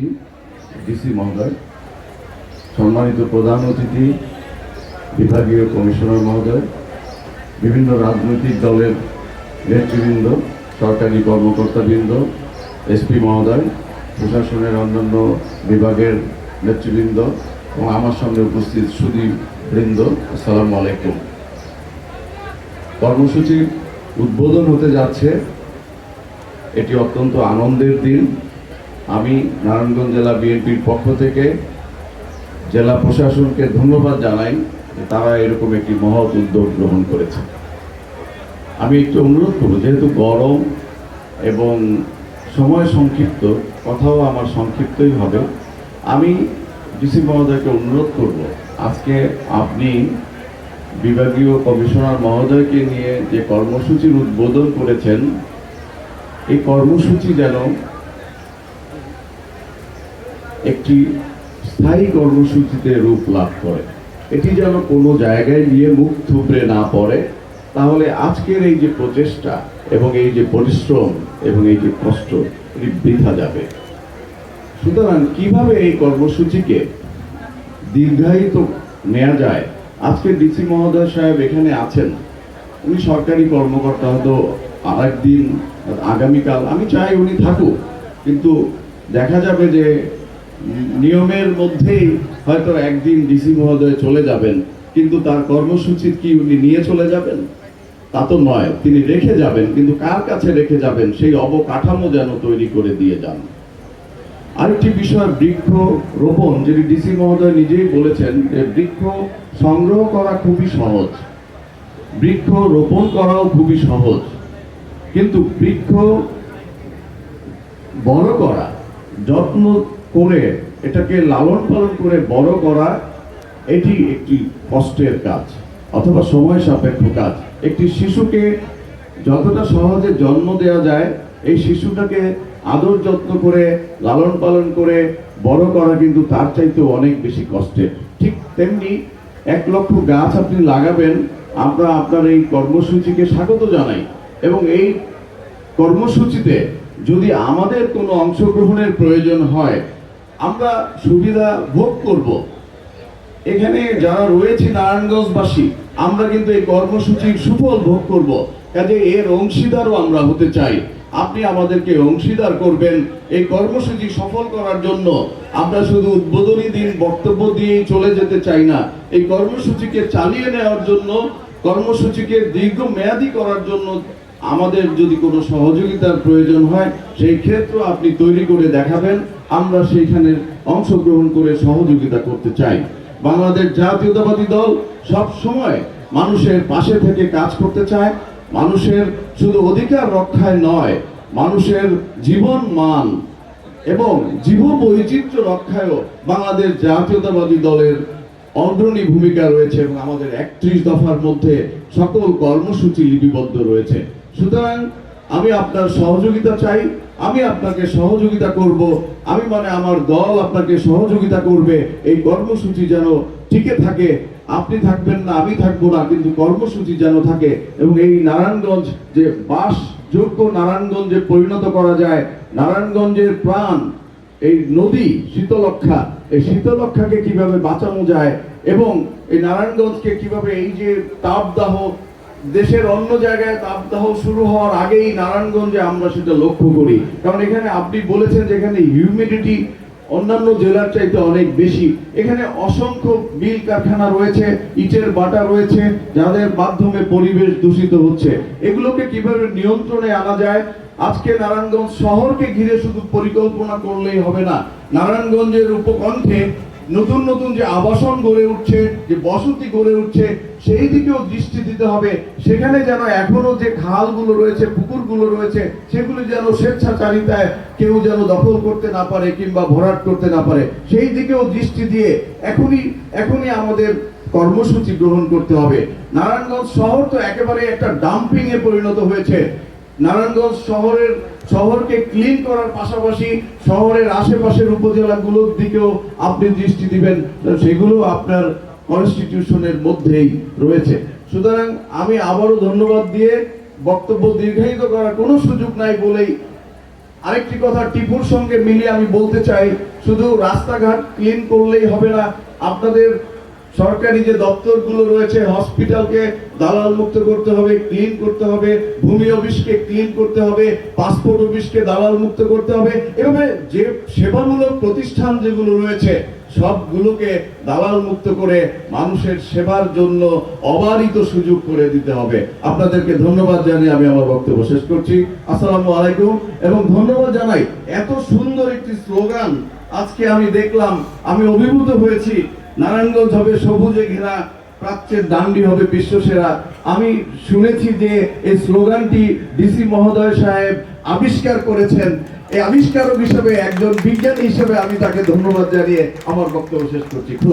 সভাপতি ডিসি মহোদয়, সম্মানিত প্রধান অতিথি, বিভাগীয় কমিশনার মহোদয়, বিভিন্ন রাজনৈতিক দলের নেতৃবৃন্দ, সরকারি কর্মকর্তাবৃন্দ, এসপি মহোদয়, প্রশাসনের অন্যান্য বিভাগের নেতৃবৃন্দ এবং আমার সামনে উপস্থিত সুদীপ বৃন্দ, আসসালামু আলাইকুম। কর্মসূচির উদ্বোধন হতে যাচ্ছে। এটি অত্যন্ত আনন্দের দিন। আমি নারায়ণগঞ্জ জেলা বিএনপির পক্ষ থেকে জেলা প্রশাসনকে ধন্যবাদ জানাই যে তারা এরকম একটি মহৎ উদ্যোগ গ্রহণ করেছে। আমি একটু অনুরোধ করব, যেহেতু গরম এবং সময় সংক্ষিপ্ত, কথাও আমার সংক্ষিপ্তই হবে। আমি ডিসি মহোদয়কে অনুরোধ করব, আজকে আপনি বিভাগীয় কমিশনার মহোদয়কে নিয়ে যে কর্মসূচির উদ্বোধন করেছেন, এই কর্মসূচি যেন একটি স্থায়ী কর্মসূচিতে রূপ লাভ করে। এটি যেন কোনো জায়গায় গিয়ে মুখ থুবড়ে না পড়ে। তাহলে আজকের এই যে প্রচেষ্টা এবং এই যে পরিশ্রম এবং এই যে কষ্ট, এটি বৃথা যাবে। সুতরাং কীভাবে এই কর্মসূচিকে দীর্ঘায়িত নেওয়া যায়? আজকে ডিসি মহোদয় সাহেব এখানে আছেন। উনি সরকারি কর্মকর্তা, হয়তো আরেকদিন, আগামীকাল, আমি চাই উনি থাকুক। কিন্তু দেখা যাবে যে নিয়মের মধ্যেই হয়তো একদিন ডিসি মহোদয় চলে যাবেন, কিন্তু তার কর্মসূচি কি উনি নিয়ে চলে যাবেন? তা তো নয়, তিনি রেখে যাবেন, কিন্তু কার কাছে রেখে যাবেন সেই অবকাঠামো যেন তৈরি করে দিয়ে যান। আরেকটি বিষয় বৃক্ষ রোপণ যেটি ডিসি মহোদয় নিজেই বলেছেন যে বৃক্ষ সংগ্রহ করা খুবই সহজ বৃক্ষ রোপণ করাও খুবই সহজ, কিন্তু বৃক্ষ বড় করা, যত্ন করে, এটাকে লালন পালন করে বড় করা, এটি একটি কষ্টের কাজ অথবা সময় সাপেক্ষ কাজ। একটি শিশুকে যতটা সহজে জন্ম দেওয়া যায়, এই শিশুটাকে আদর যত্ন করে, লালন পালন করে বড় করা কিন্তু তার চাইতেও অনেক বেশি কষ্টের। ঠিক তেমনি এক লক্ষ গাছ আপনি লাগাবেন, আমরা আপনার এই কর্মসূচিকে স্বাগত জানাই। এবং এই কর্মসূচিতে যদি আমাদের কোনো অংশগ্রহণের প্রয়োজন হয় আমরা সুবিধা ভোগ করব। এখানে যারা রয়েছে নারায়ণগঞ্জবাসী, আমরা কিন্তু এই কর্মসূচির সুফল ভোগ করব। কাজে এর অংশীদারও আমরা হতে চাই। আপনি আমাদেরকে অংশীদার করবেন এই কর্মসূচি সফল করার জন্য। আমরা শুধু উদ্বোধনী দিন বক্তব্য দিয়েই চলে যেতে চাই না। এই কর্মসূচিকে চালিয়ে নেওয়ার জন্য, কর্মসূচিকে দীর্ঘমেয়াদী করার জন্য আমাদের যদি কোনো সহযোগিতার প্রয়োজন হয়, সেই ক্ষেত্র আপনি তৈরি করে দেখাবেন। আমরা সেইখানে অংশগ্রহণ করে সহযোগিতা করতে চাই। বাংলাদেশ জাতীয়তাবাদী দল সব সময় মানুষের পাশে থেকে কাজ করতে চায়। মানুষের শুধু অধিকার রক্ষায় নয়, মানুষের জীবন মান এবং জীব বৈচিত্র্য রক্ষায়ও বাংলাদেশ জাতীয়তাবাদী দলের অগ্রণী ভূমিকা রয়েছে এবং আমাদের একত্রিশ দফার মধ্যে সকল কর্মসূচি লিপিবদ্ধ রয়েছে। সুতরাং আমি আপনার সহযোগিতা চাই, আমি আপনাকে সহযোগিতা করব, আমি মানে আমার দল আপনাকে সহযোগিতা করবে, এই কর্মসূচি যেন টিকে থাকে। আপনি থাকবেন না, আমি থাকব না, কিন্তু কর্মসূচি যেন থাকে এবং এই নারায়ণগঞ্জ যে বাসযোগ্য নারায়ণগঞ্জে পরিণত করা যায়, নারায়ণগঞ্জের প্রাণ, এই নদী শীতলক্ষা, এই শীতলক্ষাকে কীভাবে বাঁচানো যায় এবং এই নারায়ণগঞ্জকে কীভাবে এই যে তাপদাহ দেশের অন্য জায়গায় তাপদাহ শুরু হওয়ার আগেই নারায়ণগঞ্জে আমরা সেটা লক্ষ্য করি। কারণ এখানে আপনি বলেছেন যে এখানে হিউমিডিটি অন্যান্য জেলার চাইতে অনেক বেশি। এখানে অসংখ্য মিল কারখানা রয়েছে, ইটের বাটা রয়েছে, যাদের মাধ্যমে পরিবেশ দূষিত হচ্ছে। এগুলোকে কীভাবে নিয়ন্ত্রণে আনা যায়? আজকে নারায়ণগঞ্জ শহরকে ঘিরে শুধু পরিকল্পনা করলেই হবে না। নারায়ণগঞ্জের উপকণ্ঠে নতুন নতুন যে আবাসন গড়ে উঠছে, যে বসতি গড়ে উঠছে, সেই দিকেও দৃষ্টি দিতে হবে। সেখানে যেন এখনও যে খালগুলো রয়েছে, পুকুরগুলো রয়েছে, সেগুলো যেন স্বেচ্ছাচারিতায় কেউ যেন দখল করতে না পারে কিংবা ভরাট করতে না পারে, সেই দিকেও দৃষ্টি দিয়ে এখনই এখনই আমাদের কর্মসূচি গ্রহণ করতে হবে। নারায়ণগঞ্জ শহর তো একেবারে একটা ডাম্পিং এ পরিণত হয়েছে। নারায়ণগঞ্জ শহরের, শহরকে ক্লিন করার পাশাপাশি শহরের আশেপাশের উপজেলাগুলোর দিকেও আপনি দৃষ্টি দিবেন। সেগুলো আপনার কনস্টিটিউশনের মধ্যেই রয়েছে। সুতরাং আমি আবারও ধন্যবাদ দিয়ে বক্তব্য দীর্ঘায়িত করার কোনো সুযোগ নাই বলেই আরেকটি কথা টিপুর সঙ্গে মিলিয়ে আমি বলতে চাই। শুধু রাস্তাঘাট ক্লিন করলেই হবে না, আপনাদের সরকারি যে দপ্তরগুলো রয়েছে, হসপিটালকে দালাল মুক্ত করতে হবে, ক্লিন করতে হবে, ভূমি অফিসকে ক্লিন করতে হবে, পাসপোর্ট অফিসকে দালাল মুক্ত করতে হবে। এভাবে যে সেবামূলক প্রতিষ্ঠান যেগুলো রয়েছে, সবগুলোকে দালাল মুক্ত করে মানুষের সেবার জন্য অবারিত সুযোগ করে দিতে হবে। আপনাদেরকে ধন্যবাদ জানিয়ে আমি আমার বক্তব্য শেষ করছি। আসসালামু আলাইকুম, এবং ধন্যবাদ জানাই এত সুন্দর একটি স্লোগান আজকে আমি দেখলাম, আমি অভিভূত হয়েছি। নারায়ণগঞ্জ হবে সবুজে ঘেরা, প্রাচ্যের দান্ডি হবে বিশ্বসেরা। আমি শুনেছি যে এই স্লোগানটি ডিসি মহোদয় সাহেব আবিষ্কার করেছেন। এই আবিষ্কারক হিসেবে একজন বিজ্ঞানী হিসেবে আমি তাকে ধন্যবাদ জানিয়ে আমার বক্তব্য শেষ করছি। খুব